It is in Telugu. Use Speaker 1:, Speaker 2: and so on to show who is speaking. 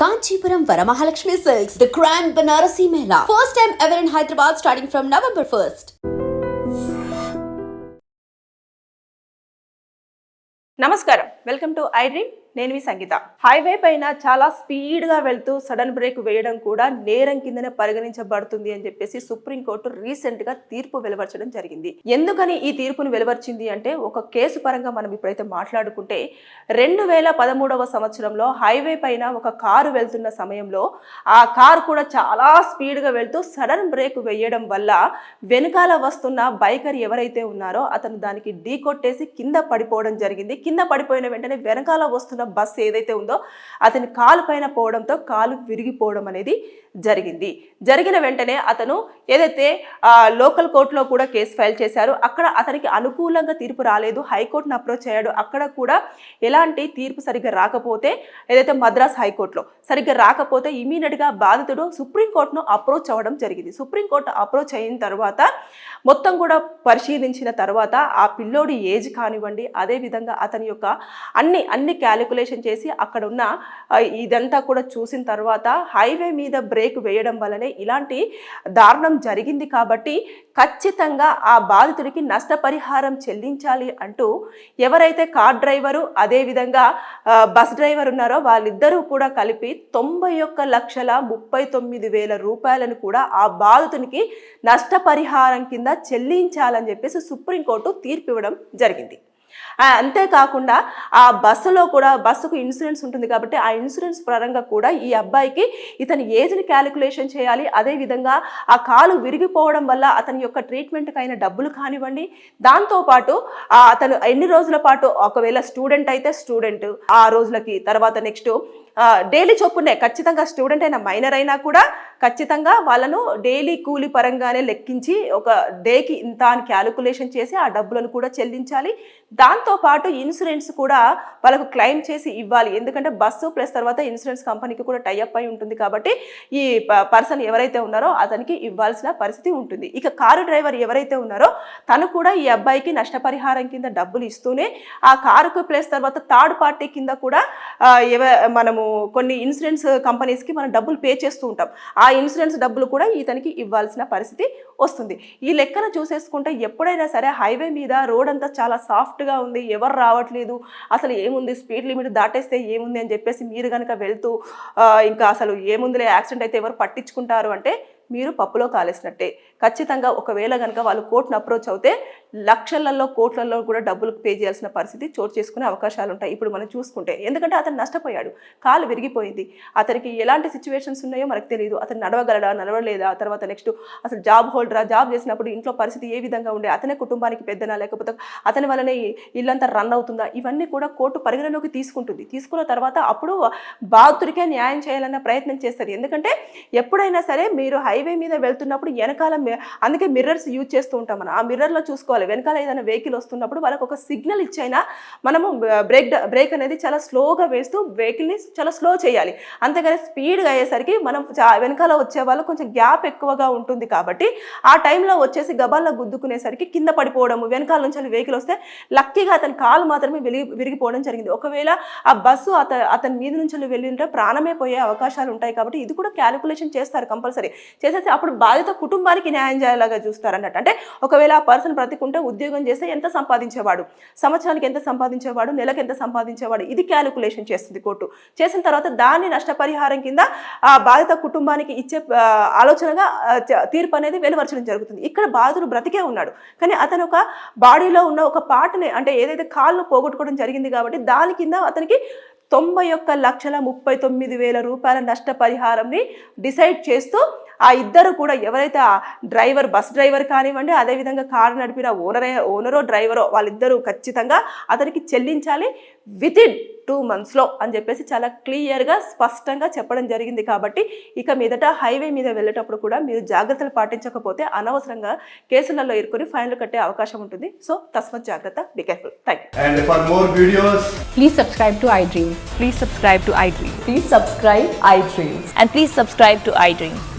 Speaker 1: Kanchipuram Varamahalakshmi Silks, the grand Banarasi Mela. First time ever in Hyderabad starting from November 1st.
Speaker 2: నమస్కారం వెల్కమ్ టు ఐ డ్రీమ్ నేను మీ సంగీత. హైవే పైన చాలా స్పీడ్గా వెళ్తూ సడన్ బ్రేక్ వేయడం కూడా నేరం కిందనే పరిగణించబడుతుంది అని చెప్పేసి సుప్రీంకోర్టు రీసెంట్గా తీర్పు వెలువరచడం జరిగింది. ఎందుకని ఈ తీర్పును వెలువరిచింది అంటే ఒక కేసు పరంగా మనం ఇప్పుడైతే మాట్లాడుకుంటే రెండు వేల పదమూడవ సంవత్సరంలో హైవే పైన ఒక కారు వెళ్తున్న సమయంలో ఆ కారు కూడా చాలా స్పీడ్గా వెళ్తూ సడన్ బ్రేక్ వేయడం వల్ల వెనకాల వస్తున్న బైకర్ ఎవరైతే ఉన్నారో అతను దానికి ఢీ కొట్టేసి కింద పడిపోవడం జరిగింది. కింద పడిపోయిన వెంటనే వెనకాల వస్తున్న బస్సు ఏదైతే ఉందో అతని కాలు పైన పోవడంతో కాలు విరిగిపోవడం అనేది జరిగింది. జరిగిన వెంటనే అతను ఏదైతే లోకల్ కోర్టులో కూడా కేసు ఫైల్ చేశారు అక్కడ అతనికి అనుకూలంగా తీర్పు రాలేదు. హైకోర్టును అప్రోచ్ అయ్యాడు. అక్కడ కూడా ఎలాంటి తీర్పు సరిగ్గా రాకపోతే ఏదైతే మద్రాస్ హైకోర్టులో సరిగ్గా రాకపోతే ఇమీడియట్గా బాధితుడు సుప్రీంకోర్టును అప్రోచ్ అవ్వడం జరిగింది. సుప్రీంకోర్టు అప్రోచ్ అయిన తర్వాత మొత్తం కూడా పరిశీలించిన తర్వాత ఆ పిల్లోడి ఏజ్ కానివ్వండి అదేవిధంగా అతని యొక్క అన్ని అన్ని క్యాలిక్యులేషన్ చేసి అక్కడ ఉన్న ఇదంతా కూడా చూసిన తర్వాత హైవే మీద బ్రేక్ వేయడం వల్లనే ఇలాంటి దారుణం జరిగింది కాబట్టి ఖచ్చితంగా ఆ బాధితుడికి నష్టపరిహారం చెల్లించాలి అంటూ ఎవరైతే కార్ డ్రైవరు అదేవిధంగా బస్ డ్రైవర్ ఉన్నారో వాళ్ళిద్దరూ కూడా కలిపి తొంభై ఒక్క లక్షల ముప్పై తొమ్మిది వేల రూపాయలను కూడా ఆ బాధితునికి నష్టపరిహారం కింద చెల్లించాలని చెప్పేసి సుప్రీంకోర్టు తీర్పు ఇవ్వడం జరిగింది. అంతేకాకుండా ఆ బస్సులో కూడా బస్సుకు ఇన్సూరెన్స్ ఉంటుంది కాబట్టి ఆ ఇన్సూరెన్స్ పరంగా కూడా ఈ అబ్బాయికి ఇతని ఏజ్ని క్యాలిక్యులేషన్ చేయాలి. అదేవిధంగా ఆ కాలు విరిగిపోవడం వల్ల అతని యొక్క ట్రీట్మెంట్కి అయిన డబ్బులు కానివ్వండి. దాంతోపాటు అతను ఎన్ని రోజుల పాటు ఒకవేళ స్టూడెంట్ అయితే స్టూడెంట్ ఆ రోజులకి తర్వాత నెక్స్ట్ డైలీ చొప్పునే ఖచ్చితంగా స్టూడెంట్ అయినా మైనర్ అయినా కూడా ఖచ్చితంగా వాళ్ళను డైలీ కూలి పరంగానే లెక్కించి ఒక డేకి ఇంత అని క్యాలిక్యులేషన్ చేసి ఆ డబ్బులను కూడా చెల్లించాలి. దాంతోపాటు ఇన్సూరెన్స్ కూడా వాళ్ళకు క్లెయిమ్ చేసి ఇవ్వాలి. ఎందుకంటే బస్సు ప్లస్ తర్వాత ఇన్సూరెన్స్ కంపెనీకి కూడా టైఅప్ అయి ఉంటుంది కాబట్టి ఈ పర్సన్ ఎవరైతే ఉన్నారో అతనికి ఇవ్వాల్సిన పరిస్థితి ఉంటుంది. ఇక కారు డ్రైవర్ ఎవరైతే ఉన్నారో తను కూడా ఈ అబ్బాయికి నష్టపరిహారం కింద డబ్బులు ఇస్తూనే ఆ కారుకు ప్లస్ తర్వాత థర్డ్ పార్టీ కింద కూడా ఎవ మనము కొన్ని ఇన్సూరెన్స్ కంపెనీస్కి మనం డబ్బులు పే చేస్తూ ఉంటాం. ఆ ఇన్సూరెన్స్ డబ్బులు కూడా ఇతనికి ఇవ్వాల్సిన పరిస్థితి వస్తుంది. ఈ లెక్కన చూసేసుకుంటే ఎప్పుడైనా సరే హైవే మీద రోడ్ అంతా చాలా సాఫ్ట్గా ఉంది ఎవరు రావట్లేదు అసలు ఏముంది స్పీడ్ లిమిట్ దాటేస్తే ఏముంది అని చెప్పేసి మీరు కనుక వెళ్తూ ఇంకా అసలు ఏముందిలే యాక్సిడెంట్ అయితే ఎవరు పట్టించుకుంటారు అంటే మీరు పప్పులో కాలేసినట్టే. ఖచ్చితంగా ఒకవేళ కనుక వాళ్ళు కోర్టును అప్రోచ్ అవుతే లక్షలలో కోట్లలో కూడా డబ్బులు పే చేయాల్సిన పరిస్థితి చోటు చేసుకునే అవకాశాలు ఉంటాయి. ఇప్పుడు మనం చూసుకుంటే ఎందుకంటే అతను నష్టపోయాడు. కాలు విరిగిపోయింది. అతనికి ఎలాంటి సిచ్యువేషన్స్ ఉన్నాయో మనకు తెలియదు అతను నడవగలడా నడవలేదా? తర్వాత నెక్స్ట్ అసలు జాబ్ హోల్డరా జాబ్ చేసినప్పుడు ఇంట్లో పరిస్థితి ఏ విధంగా ఉండే? అతనే కుటుంబానికి పెద్దనా? లేకపోతే అతని వల్లనే ఇల్లంతా రన్ అవుతుందా? ఇవన్నీ కూడా కోర్టు పరిగణలోకి తీసుకుంటుంది. తీసుకున్న తర్వాత అప్పుడు బాధితుడికే న్యాయం చేయాలన్న ప్రయత్నం చేస్తారు. ఎందుకంటే ఎప్పుడైనా సరే మీరు హైవే మీద వెళ్తున్నప్పుడు వెనకాల అందుకే మిర్రర్స్ యూజ్ చేస్తూ ఉంటాం మనం. ఆ మిర్రర్లో చూసుకోవాలి. వెనకాల ఏదైనా వెహికల్ వస్తున్నప్పుడు వాళ్ళకి ఒక సిగ్నల్ ఇచ్చైనా మనము బ్రేక్ బ్రేక్ అనేది చాలా స్లోగా వేస్తూ వెహికల్ని చాలా స్లో చేయాలి. అంతేగాని స్పీడ్గా అయ్యేసరికి మనం వెనకాల వచ్చే వాళ్ళు కొంచెం గ్యాప్ ఎక్కువగా ఉంటుంది కాబట్టి ఆ టైంలో వచ్చేసి గబాల్లో గుద్దుకునేసరికి కింద పడిపోవడం వెనకాల నుంచి వెహికల్ వస్తే లక్కీగా అతని కాలు మాత్రమే విరిగి విరిగిపోవడం జరిగింది. ఒకవేళ ఆ బస్సు అత అతని మీద నుంచి వెళ్ళి ఉంటే ప్రాణమే పోయే అవకాశాలు ఉంటాయి కాబట్టి ఇది కూడా క్యాలిక్యులేషన్ చేస్తారు కంపల్సరీ చేసేసి అప్పుడు బాధిత కుటుంబానికి న్యాయం చేయాలాగా చూస్తారన్నట్టు. అంటే ఒకవేళ ఆ పర్సన్ బ్రతికుంటే ఉద్యోగం చేస్తే ఎంత సంపాదించేవాడు? సంవత్సరానికి ఎంత సంపాదించేవాడు? నెలకు ఎంత సంపాదించేవాడు? ఇది క్యాలిక్యులేషన్ చేస్తుంది కోర్టు. చేసిన తర్వాత దాన్ని నష్టపరిహారం కింద ఆ బాధిత కుటుంబానికి ఇచ్చే ఆలోచనగా తీర్పు అనేది వెలువరచడం జరుగుతుంది. ఇక్కడ బాధితుడు బ్రతికే ఉన్నాడు. కానీ అతను ఒక బాడీలో ఉన్న ఒక పార్ట్ని అంటే ఏదైతే కాళ్ళు పోగొట్టుకోవడం జరిగింది కాబట్టి దాని కింద అతనికి తొంభై ఒక్క లక్షల ముప్పై తొమ్మిది వేల రూపాయల నష్టపరిహారంని డిసైడ్ చేస్తూ ఆ ఇద్దరు కూడా ఎవరైతే ఆ డ్రైవర్ బస్ డ్రైవర్ కానివ్వండి అదేవిధంగా కారు నడిపిన ఓనరే ఓనరో డ్రైవరో వాళ్ళిద్దరూ ఖచ్చితంగా అతనికి చెల్లించాలి విత్ ఇన్ టూ మంత్స్లో అని చెప్పేసి చాలా క్లియర్గా స్పష్టంగా చెప్పడం జరిగింది కాబట్టి ఇక మీదట హైవే మీద వెళ్ళేటప్పుడు కూడా మీరు జాగ్రత్తలు పాటించకపోతే అనవసరంగా కేసులలో ఇరుకొని ఫైన్లు కట్టే అవకాశం ఉంటుంది సో తస్మత్ జాగ్రత్త be careful thank you
Speaker 3: And for more videos,
Speaker 4: Please subscribe to iDream.
Speaker 5: Please subscribe to iDream.
Speaker 4: Please subscribe iDream.
Speaker 5: And please subscribe to iDream.